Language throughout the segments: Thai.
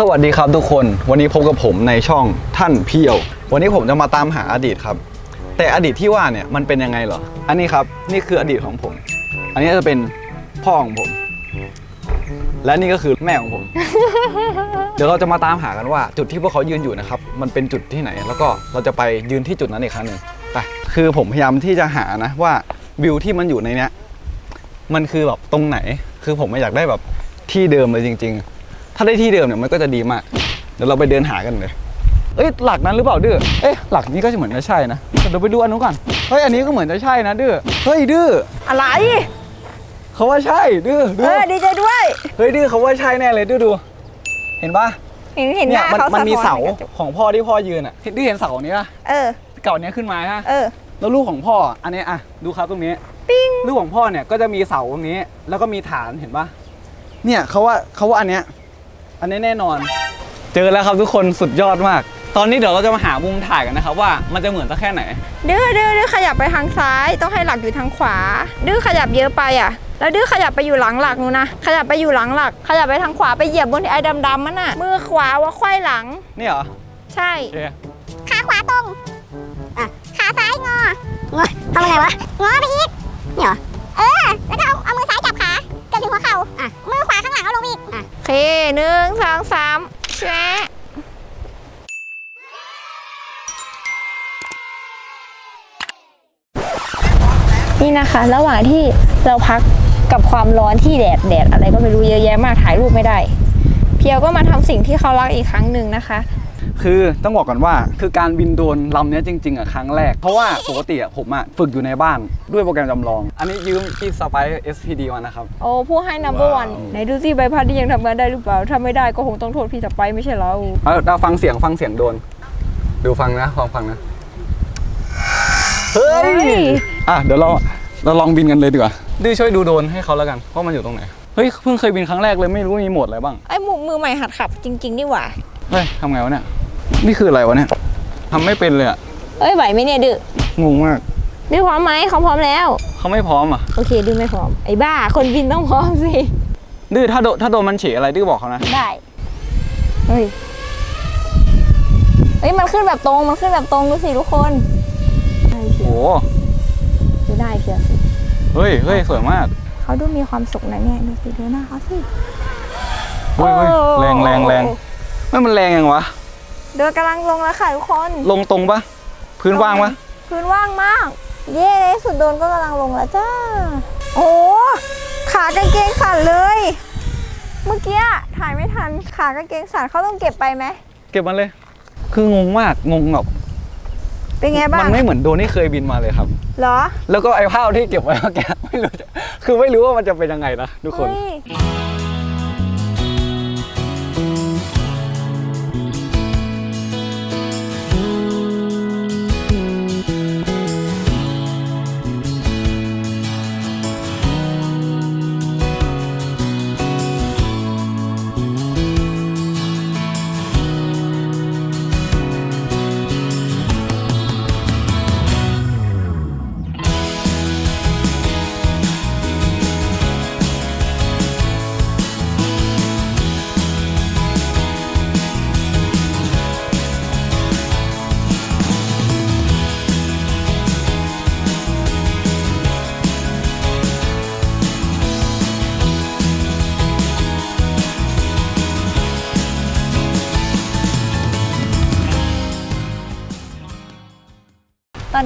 สวัสดีครับทุกคนวันนี้พบกับผมในช่องท่านเพียว วันนี้ผมจะมาตามหาอดีตครับ แต่อดีตที่ว่าเนี่ยมันเป็นยังไงเหรอ อันนี้ครับนี่คืออดีตของผม อันนี้จะเป็นพ่อของผม และนี่ก็คือแม่ของผม เดี๋ยวเราจะมาตามหากันว่า จุดที่พวกเขายืนอยู่นะครับ มันเป็นจุดที่ไหน แล้วก็เราจะไปยืนที่จุดนั้นอีกครั้งหนึ่งไปคือผมพยายามที่จะหานะว่าวิวที่มันอยู่ในเนี้ยมันคือแบบตรงไหน คือผมไม่อยากได้แบบที่เดิมเลยจริง ๆ ถ้าได้ที่เดิมเนี่ยมันก็จะดีมาก เดี๋ยวเราไปเดินหากันเลย เอ้ยหลักนั้นหรือเปล่าดื้อ เอ๊ะหลักนี้ก็เหมือนจะใช่นะเดี๋ยวไปดูอันนู้นก่อน เฮ้ยอันนี้ก็เหมือนจะใช่นะดื้อ เฮ้ยดื้ออะไร เขาว่าใช่ดื้อเอดื้ออดีใจด้วย เฮ้ยดื้อเขาว่าใช่แน่เลยดื้อดู เห็นปะเห็นเห็นหเนี่ยน้ามันเขามันมีะท้อเสาในกระจกของพ่อที่พ่อยืนอะดื้อเห็นเสานี้ปะเออ เก่าเนี้ยขึ้นมาฮะ เออ แล้วลูกของพ่ออันนี้อะดูครับตรงนี้ปิ้งลูกของพ่อเนี่ยก็จะมีเสาตรงนี้ แล้วก็มีฐานเห็นปะเนี่ยเขาว่าเขาว่าอันเนี้ย อันนี้แน่นอน เจอแล้วครับทุกคนสุดยอดมาก ตอนนี้เดี๋ยวเราจะมาหามุมถ่ายกันนะครับว่ามันจะเหมือนสักแค่ไหน ดื้อดื้อดื้อขยับไปทางซ้าย ต้องให้หลักอยู่ทางขวา ดื้อขยับเยอะไปอะ แล้วดื้อขยับไปอยู่หลังหลักนูนนะ ขยับไปอยู่หลังหลัก ขยับไปทางขวาไปเหยียบบนที่ไอ้ดำๆมันน่ะ มือขวาว่าไขว้หลัง นี่เหรอใช่ โอเคขาขวาตรงอะขาซ้ายงองอทำยังไงวะ งอไปอีก นี่เหรอ เออ แล้วก็เอาเอามือซ้าย หัวเข่าอะมือขวาข้างหลังเอาลงไปอีกอะโอเคหนึ่งสองสามแชะนี่นะคะ ระหว่างที่เราพักกับความร้อนที่แดดแดดอะไรก็ไม่รู้เยอะแยะมากถ่ายรูปไม่ได้ เพียวก็มาทำสิ่งที่เขารักอีกครั้งหนึ่งนะคะ คือต้องบอกก่อนว่าคือการบินโดรนลำเนี้ยจริงๆอะครั้งแรก เพราะว่าปกติอะผมอะฝึกอยู่ในบ้านด้วยโปรแกรมจำลอง อันนี้ยืมที่สไป SPD มานะครับ โอ้ผู้ให้ number ว้าว one ไหนดูสิใบพัดที่ยังทำงานได้หรือเปล่า ถ้าไม่ได้ก็คงต้องโทษพี่สไปไม่ใช่เราเอาเราฟังเสียงฟังเสียงโดรนดูฟังนะฟังฟังนะเฮ้เฮ้ยยอะเดี๋ยวเราเราลองบินกันเลยดีกว่าดื้อช่วยดูโดรนให้เขาแล้วกันว่ามันอยู่ตรงไหนเฮ้ยเพิ่งเคยบินครั้งแรกเลยไม่รู้มีโหมดอะไรบ้างไอ้มือมือใหม่หัดขับจริง ๆ นี่หว่าเฮ้ยทำไงวะเนี่ย นี่คืออะไรวะเนี่ยทำไม่เป็นเลยอะเอ้ยไหวไหมเนี่ยดื้องงมาก ดื้อพร้อมไหมเขาพร้อมแล้ว เขาไม่พร้อมอะ โอเคดื้อไม่พร้อมไอ้บ้า คนบินต้องพร้อมสิ ดื้อถ้าโดนถ้าโดนมันเฉยอะไรดื้อบอกเขานะ ได้เฮ้ยเฮ้ยมันขึ้นแบบตรงมันขึ้นแบบตรงดูสิทุกคนได้เพีโอ้ยวโหดูได้เพียวสิเฮ้ยเฮ้ยสวยมากเขาดูมีความสุขนะเนี่ยดูสิดูหน้าเขาสิ เฮ้ยเฮ้ยโอ้แรงแรงแรงไม่มันแรงยังวะ เดินกำลังลงแล้วค่ะทุกคนลงตรงปะพื้นว่างปะพื้นว่างมาก เย้ในที่สุดโดนก็กำลังลงแล้วจ้า โอ้ขากางเกงสั่นเลย เมื่อกี้ถ่ายไม่ทันขากางเกงสั่นเขาต้องเก็บไปไหมเก็บมันเลย คืองงมากงงแบบเป็นไงบ้ามังนไม่เหมือนโดรนที่เคยบินมาเลยครับเหรอ แล้วก็ไอ้ภาพที่เก็บไว้เมื่อกี้ไม่รู้จะคือไม่รู้ว่ามันจะเป็นยังไงนะทุกคน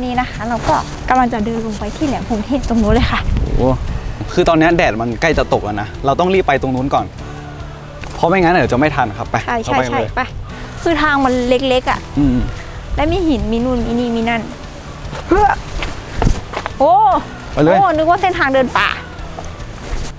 นนี้นะคะ เราก็กำลังจะเดินลงไปที่แหลมพรหมเทพตรงนู้นเลยค่ะ โอ้คือตอนนี้แดดมันใกล้จะตกแล้วนะ เราต้องรีบไปตรงนู้นก่อน เพราะไม่งั้นเดี๋ยวจะไม่ทันครับ ไปใช่เราใช่ไปกันใช่เลยไปคือทางมันเล็กๆอะ อืมและมีหินมีนู่นมีนี่มีนั่นเพื่อโอ้ไปเลย โอ้นึกว่าเส้นทางเดินป่า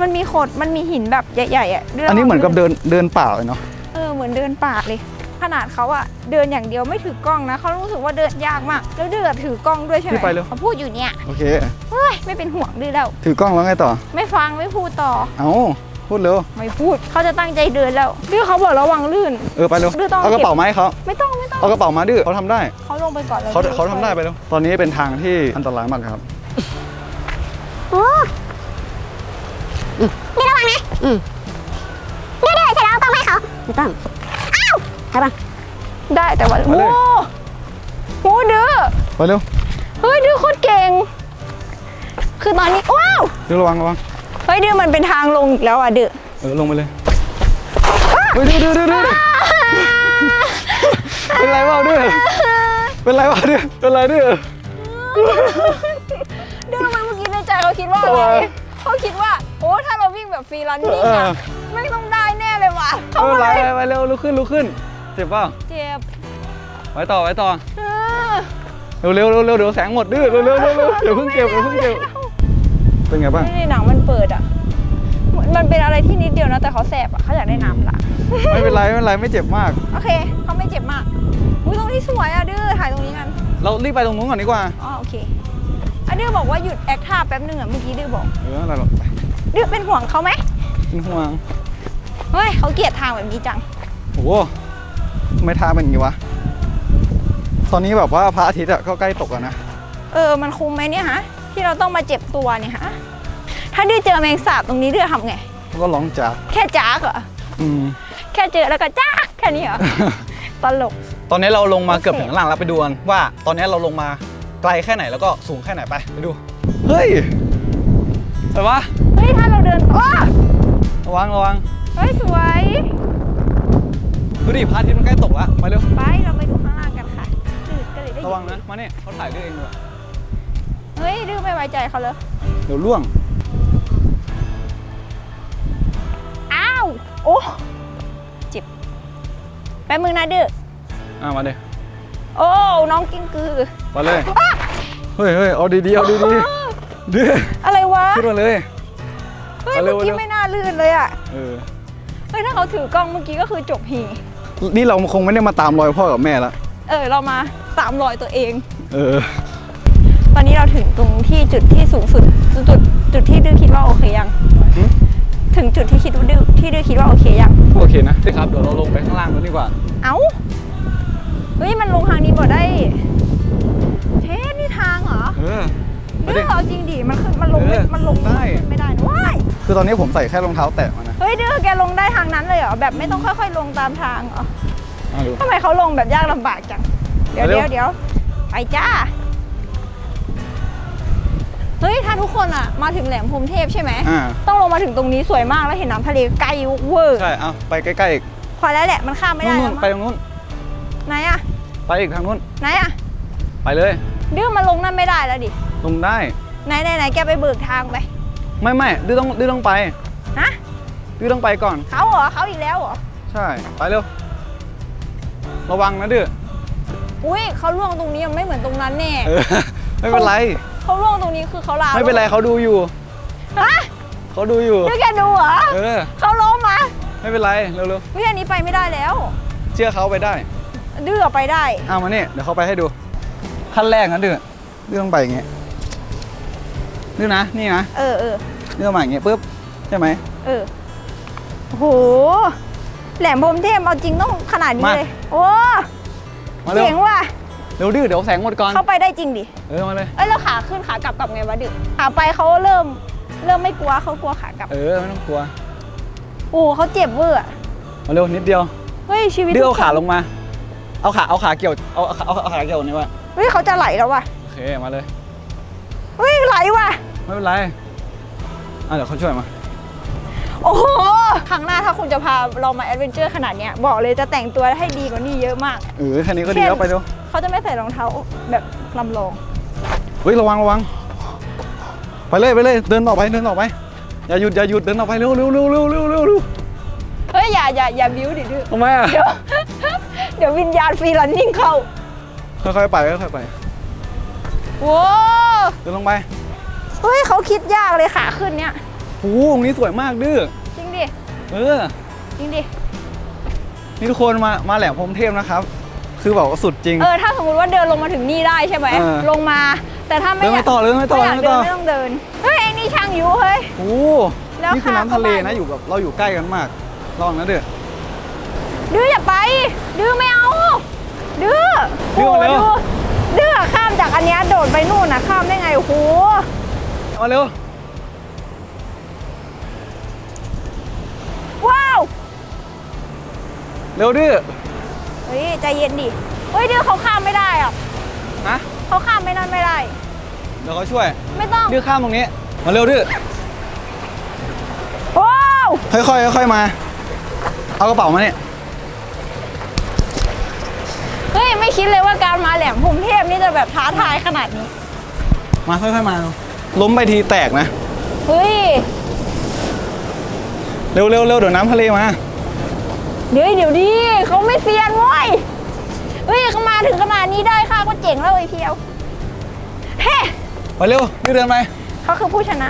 มันมีโขดมันมีหินแบบใหญ่ๆอะอันนี้เหมือนกับเดินเดินเปล่าเลยเนาะ เออเหมือนเดินป่าเลย ขนาดเขาอะเดินอย่างเดียวไม่ถือกล้องนะเขารู้สึกว่าเดินยากมากแล้วเดือถือกล้องด้วยใช่ไหมพี่ไปเร็ว เขาพูดอยู่เนี่ยโอเค เฮ้ยไม่เป็นห่วงดื้อแล้ว ถือกล้องแล้วไงต่อ ไม่ฟังไม่พูดต่อ เอาพูดเร็ว ไม่พูดเขาจะตั้งใจเดินแล้วดื้อเขาบอกระวังลื่น เออไปเร็ว ดื้อต้อง เอากระเป๋ามาให้เขาไม่ต้องไม่ต้องเอากระเป๋ามาดื้อเขาทำได้เขาลงไปก่อนเลยเขาเขาทำได้ไปแล้วตอนนี้เป็นทางที่อันตรายมากครับ โอ้นี่ระวังนะอืมเดี๋ยวเดี๋ยวเสร็จแล้วเอากล้องให้เขาไม่ต้อง ใช่ปะได้แต่ว่ามาโอ้เลย โหดื้อไปเร็วเฮ้ยดื้อโคตรเก่ง คือตอนนี้ว้าวดื้อระวังระวังเฮ้ยดื้อมันเป็นทางลงอีกแล้วอะดื้อเออลงไปเลยเฮ้ยดื้อดื้อดื้อดื้อเป็นไรวะดื้อเป็นไรวะดื้อเป็นไรดื้อ ดื้อทำไมเมื่อกี้ในใจเขาคิดว่าอะไรทำไมเขาคิดว่าโอ้ถ้าเราวิ่งแบบฟรีรันนิ่งเออะอ ไม่ต้องได้แน่เลยว่ะเขาไม่เป็นก็ไรเลย ไปเร็วลุกขึ้นลุกขึ้น เจ็บเปล่าเจ็บไว้ต่อไว้ต่อเออเร็วเร็วเร็วเร็วเดี๋ยวแสงหมดดื้อเร็วเร็วเร็วเร็วเดี๋ยวเพิ่งเก็บเดี๋ยวเพิ่งเก็บเป็นไงบ้างไม่ในหนังมันเปิดอะ มันเป็นอะไรที่นิดเดียวนะแต่เขาแสบอะเขาอยากได้น้ำละไม่เป็นไรไม่เป็นไรไม่เจ็บมาก โอเคเขาไม่เจ็บมากอุ้ยตรงนี้สวยอะดื้อถ่ายตรงนี้กัน เรารีบไปตรงนู้นก่อนดีกว่าอ๋อโอเคอะดื้อบอกว่าหยุดแอคท่าแป๊บนึงอะเมื่อกี้ดื้อบอกเอออะไรหรอกไปดื้อเป็นห่วงเขาไหมเป็นห่วงเฮ้ยเขาเกลียดทางแบบนี้จังโอ้โหทำ ไม่ทาเป็นอย่างนี้วะ ตอนนี้แบบว่าพระอาทิตย์อะก็ใกล้ตกแล้วนะ เออ มันคุ้มไหมเนี่ยฮะ ที่เราต้องมาเจ็บตัวเนี่ยฮะ ถ้าดื้อเจอแมงสาบตรงนี้ดื้อทำไง ก็ร้องจากแค่จ้ากเหรอ อืม แค่เจอแล้วก็จ้ากแค่นี้เหรอ ตลก ตอนนี้เราลงมาโอเคเกือบถึงข้างล่างแล้วไปดูกันว่า ตอนนี้เราลงมาไกลแค่ไหนแล้วก็สูงแค่ไหนไปไปดู เฮ้ยเห็นปะเฮ้ย ถ้าเราเดินอ้อระวังระวัง เฮ้ย สวย ดูดิพระอาทิตย์มันใกล้ตกแล้วมาเร็ว ไปเราไปดูข้างล่างกันค่ะดื้อก็เลยได้ระวังนะ มาเนี่ยเขาถ่ายด้วยเองด้วยเฮ้ยดื้อไม่ไว้ใจเขาเลยเดี๋ยวล่วง อ้าว โอ้เจ็บแป๊บมึงนะดื้ออะมาเลยโอ้ น้องกิ้งกือมาเลยเฮ้ยเฮ้ยเอาดีๆเอาดีๆดื้ออะไรวะ ขึ้นมาเลย เฮ้ย เอาเร็เมื่วอกี้เร็ว ไม่น่าลื่นเลยอะ เออ เฮ้ย ถ้าเขาถือกล้องเมื่อกี้ก็คือจบฮี นี่เราคงไม่ได้มาตามรอยพ่อกับแม่ละเออ เรามาตามรอยตัวเอง เออ ตอนนี้เราถึงตรงที่จุดที่สูงสุดจุดจุดที่ดื้อคิดว่าโอเคยังหืมถึงจุดที่คิดว่าดื้อที่ดื้อคิดว่าโอเคยัง โอเคนะครับเดี๋ยวเราลงไปข้างล่างกันดีกว่า เอ้า เฮ้ย มันลงทางนี้บ่ได้ เทสนี่ทางเหรอ เออ ไปดื้ดิอเอาจริงดิมันขึ้นมันลงไม่เออมันลงได้ไม่ได้นะว้ายคือตอนนี้ผมใส่แค่รองเท้าแตะมานะเฮ้ยดื้อแกลงได้ทางนั้นเลยเหรอแบบไม่ต้องค่อย ๆ ลงตามทางเหรอมาดู ทำไมเขาลงแบบยากลำบากจังเดี๋ยวมาเร็เดี๋ยวว เดี๋ยวไปจ้าเฮ้ยถ้าทุกคนอะมาถึงแหลมพรหมเทพใช่ไหมอ่าต้องลงมาถึงตรงนี้สวยมากแล้วเห็นน้ำทะเลไกลเวอร์ใช่เอาไปใกล้ๆอีกพอแล้วแหละมันข้ามไม่ได้นู่แล้นวๆไปมั้งตรงนู้นไหนอะไปอีกทางนู้น ไหนอะไปเลย ดื้อมันลงนั่นไม่ได้แล้วดิ ลงได้ ไหนไหนไหนแกไปเบิกทางไป ไม่ไม่ดื้อต้องดื้อต้องไปฮะ ดื้อต้องไปก่อน เขาเหรอเขาอีกแล้วเหรอ ใช่ ไปเร็ว ระวังนะดื้ออุ้ยเขาล่วงตรงนี้ยังไม่เหมือนตรงนั้นแน่เออไม่เป็นไร เขาล่วงตรงนี้คือเขาลาไม่เป็นไรเขาดูอยู่ ฮะเขาดูอยู่ ดื้อแกดูเหรอ เออ เขาล้มมาไม่เป็นไรเร็ววิอันนี้ไปไม่ได้แล้ว ๆเชื่อเขาไปได้ ดื้อไปได้ เอามานี่เดี๋ยวเขาไปให้ดูขั้นแรกนะดื้อดื้อต้องไปอย่างเงี้ย ดื้อนะนี่นะเออเออดื้อมาอย่างเงี้ยปุ๊บใช่ไหมเออโอ้โหแหลมพรหมเทพเอาจริงต้องขนาดนี้มาเลยโอ้มาเร็ว เจ๋งว่ะเร็วดื้อเดี๋ยวแสงหมดก่อนเข้าไปได้จริงดิเออมาเลย เอ้ยแล้วขาขึ้นขากลับกลับไงวะดื้อขาไปเขาเริ่มเริ่มไม่กลัวเขากลัวขากลับเออไม่ต้องกลัวโอ้เขาเจ็บเวอร์อะมาเร็วนิดเดียวเฮ้ยชีวิตดื้อเอาทุกขาคนลงมา เอาขาเอาขาเกี่ยวเอาเอาเอาเอาขาเกี่ยวนี่วะเฮ้ยเขาจะไหลแล้วว่ะโอเคมาเลย เฮ้ยไหลว่ะ ไม่เป็นไร อะเดี๋ยวเขาช่วยมา โอ้โหครั้งหน้าถ้าคุณจะพาเรามาแอดเวนเจอร์ขนาดเนี้ยบอกเลยจะแต่งตัวให้ดีกว่านี้เยอะมาก เออแค่นี้ก็ดีแล้วไปเร็วเขาจะไม่ใส่รองเท้าแบบลำลองเฮ้ยระวังระวัง ไปเลยไปเลยเดินต่อไปเดินต่อไป อย่าหยุดอย่าหยุดเดินต่อไปเร็วเร็วเร็วเร็วเร็วเร็วเร็วเฮ้ยอย่าอย่าอย่าบิ้วดิดื้อทำไมอะเดี๋ยว เดี๋ยววิญญาณฟรีลันนิ่งเข้าค่อยๆไปค่อยๆไปโว้เดินลงไป เฮ้ยเขาคิดยากเลยขาขึ้นเนี้ยโอ้โหตรงนี้สวยมากดื้อจริงดิเออ จริงดิ นี่ทุกคนมามาแหลมพรหมเทพนะครับ คือแบบว่าสุดจริง เออถ้าสมมติว่าเดินลงมาถึงนี่ได้ใช่ไหมเออ ลงมา แต่ถ้าไม่เดินอไม่ยากต่อเลยไม่ต่อไม่อยากไม่เดิต่นอไม่ต้องเดิน เฮ้ยไอ้นี่ช่างอยู่เฮ้ย โอ้แล้วนี่คือน้ำทะเลข้ามเข้านะมาอยู่แบบเราอยู่ใกล้กันมากลองนะเด้อ ดื้ออย่าไป ดื้อไม่เอา ดื้อดื้อมาเร็วโโหดื้อข้ามจากอันเนี้ยโดดไปนู่นนะข้ามได้ไงโอ้โห มาเร็ว ว้าวเร็วดื้อเฮ้ยใจเย็นดิเฮ้ยดื้อเขาข้ามไม่ได้อะนะเขาข้ามไม่นั่นไม่ได้ เดี๋ยวเขาช่วย ไม่ต้องดื้อข้ามตรงนี้ มาเร็วดื้อว้าวค่อยๆค่อยๆมา เอากระเป๋ามาเนี่ยเฮ้ยไม่คิดเลยว่าการมาแหลมพรหมเทพนี่จะแบบท้าทายขนาดนี้ มาค่อยๆมา ล้มไปทีแตกนะ เฮ้ย เร็วเร็วเร็วเดี๋ยวน้ำทะเลมา เดี๋ยวเดี๋ยวดิเขาไม่เซียนเว้ยเฮ้ยเขามาถึงขนาดนี้ได้ค่ะก็เจ๋งแล้วไอ้เพียวเฮ้ไปเร็วดื้อเดินไปเขาคือผู้ชนะ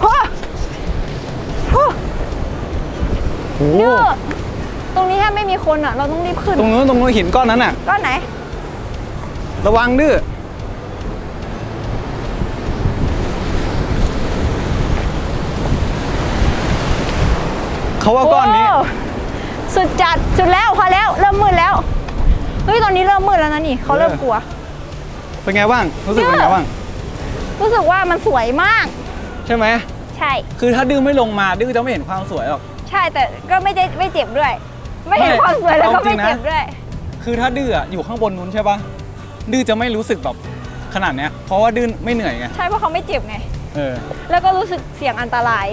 โอ้โหโอ้เนื้อตรงนี้ถ้าไม่มีคนอะ เราต้องรีบขึ้น ตรงนู้นตรงนู้นหินก้อนนั้นน่ะ ก้อนไหน ระวังดื้อ เขาว่าก้อนนี้โสุดจัดสุดแล้วพอแล้วเริ่มมืดแล้วเฮ้ยตอนนี้เริ่มมืดแล้วนะนี่เขาเริ่มกลัว เป็นไงบ้าง รู้สึกเป็นไงบ้าง รู้สึกว่ามันสวยมาก ใช่ไหม ใช่ คือถ้าดื้อไม่ลงมาดื้อจะไม่เห็นความสวยหรอก ใช่แต่ก็ไม่ได้ไม่เจ็บด้วย ไม่เห็นไม่ความสวยแล้วก็เอาจริไม่งนะ เจ็บด้วย คือถ้าดื้ออะอยู่ข้างบนนู้นใช่ปะดื้อจะไม่รู้สึกแบบขนาดเนี้ย เพราะว่าดื้อไม่เหนื่อยไง ใช่เพราะเขาไม่เจ็บไง เออ แล้วก็รู้สึกเสี่ยงอันตราย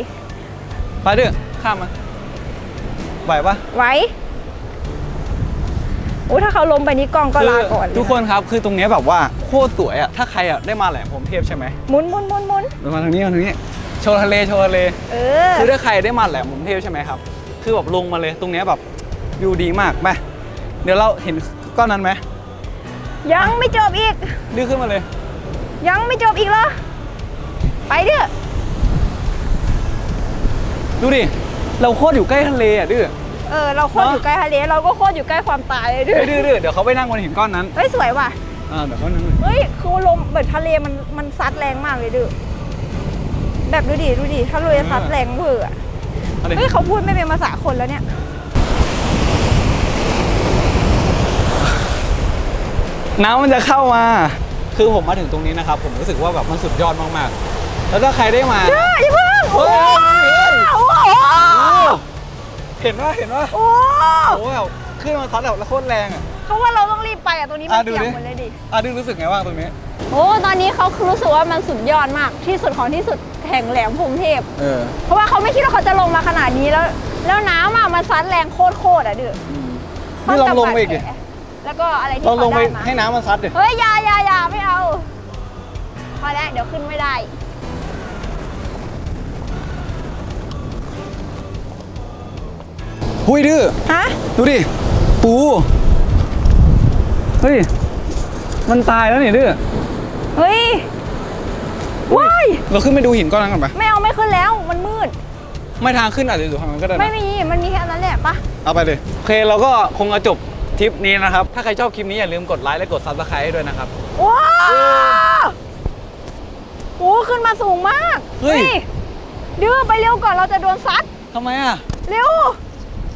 ไปดื้อข้ามมา ไหวปะไว้โอ้ถ้าเขาล้มไปนี่กล้องก็ลาก่อนเลยทุกคนครับคือตรงเนี้ยแบบว่าโคตรสวยอะถ้าใครอะได้มาแหลมพรหมเทพใช่ไหมหมุนหมุนหมุนหมุนมาทางนี้มาทางนี้โชว์ทะเลโชว์ทะเล เออ คือถ้าใครได้มาแหลมพรหมเทพใช่ไหมครับ คือแบบลงมาเลยตรงเนี้ยแบบวิวดีมากไปเดี๋ยวเราเห็นก้อนนั้นไหมยังไม่จบอีก ดื้อขึ้นมาเลย ยังไม่จบอีกเหรอ ไปเด้อดูดิ เราโคตรอยู่ใกล้ทะเลอะดื้อเออเราโคตรเนอะอยู่ใกล้ทะเลเราก็โคตรอยู่ใกล้ความตายเลยด้วเฮ้ยยดื้อดื้อเดี๋ยวเขาไปนั่งบนหินก้อนนั้นเฮ้ยสวยว่ะอ่าเดี๋ยวก้อนนั้นเลยเฮ้ยคือลมแบบทะเลมันมันซัดแรงมากเลยดื้อแบบดูดิดูดิถ้าเลยซัดแรงเวอร์อะเอาดิเฮ้ยเขาพูดไม่เป็นภาษาคนแล้วเนี่ยน้ำมันจะเข้ามา คือผมมาถึงตรงนี้นะครับ ผมรู้สึกว่าแบบมันสุดยอดมากๆ แล้วถ้าใครได้มาเฮ้ยอย่าเพิ่งเฮ้โอ้ยโห เห็นว่าเห็นว่าโอ้โอ้แบบขึ้นมาซัดแบบแล้วโคตรแรงอะ เขาว่าเราต้องรีบไปอะตรงนี้มันอะดูเปียดิ กหมดเลยดิ อะดื้อรู้สึกไงบ้างตรงนี้ โอ้ ตอนนี้เขารู้สึกว่ามันสุดยอดมาก ที่สุดของที่สุดแห่งแหลมพรหมเทพ เออ เพราะว่าเขาไม่คิดว่าเขาจะลงมาขนาดนี้แล้ว แล้วน้ำอะมันซัดแรงโคตรโคตรอะดื้อนี่ลองลงไปอีกดิแผลแล้วก็อะไรที่ลองลเขางไปได้มาให้น้ำมันซัดดิ เฮ้ยอยาอยาอยาไม่เอา พอแล้วเดี๋ยวขึ้นไม่ได้ หุยดื้อฮะ ดูดิ ปู เฮ้ย มันตายแล้วนี่ดื้อเฮ้ย ว้าย เราขึ้นไปดูหินก้อนนั้นกันปะไม่เอาไม่ขึ้นแล้ว มันมืด ไม่ทางขึ้นอาจจะอยู่ทางนั้นก็ได้นะ ไม่มี มันมีแค่นั้นแหละปะเอาไปเลยโอเคเราก็คงจะจบทริปนี้นะครับ ถ้าใครชอบคลิปนี้อย่าลืมกดไลค์และกดซับสไครต์ให้ด้วยนะครับ ว้าวโอ้ขึ้นมาสูงมากเฮ้ย ดื้อไปเร็วก่อนเราจะโดนซัดทำไมอะ เร็ว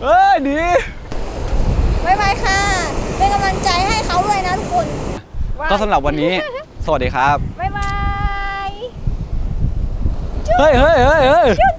เอ้ยดี บ๊ายบายค่ะ เป็นกำลังใจให้เขาด้วยนะทุกคน ก็สำหรับวันนี้ สวัสดีครับ บ๊ายบาย เฮ้ยเฮ้ยเฮ้ยเฮ้ยจุ๊บ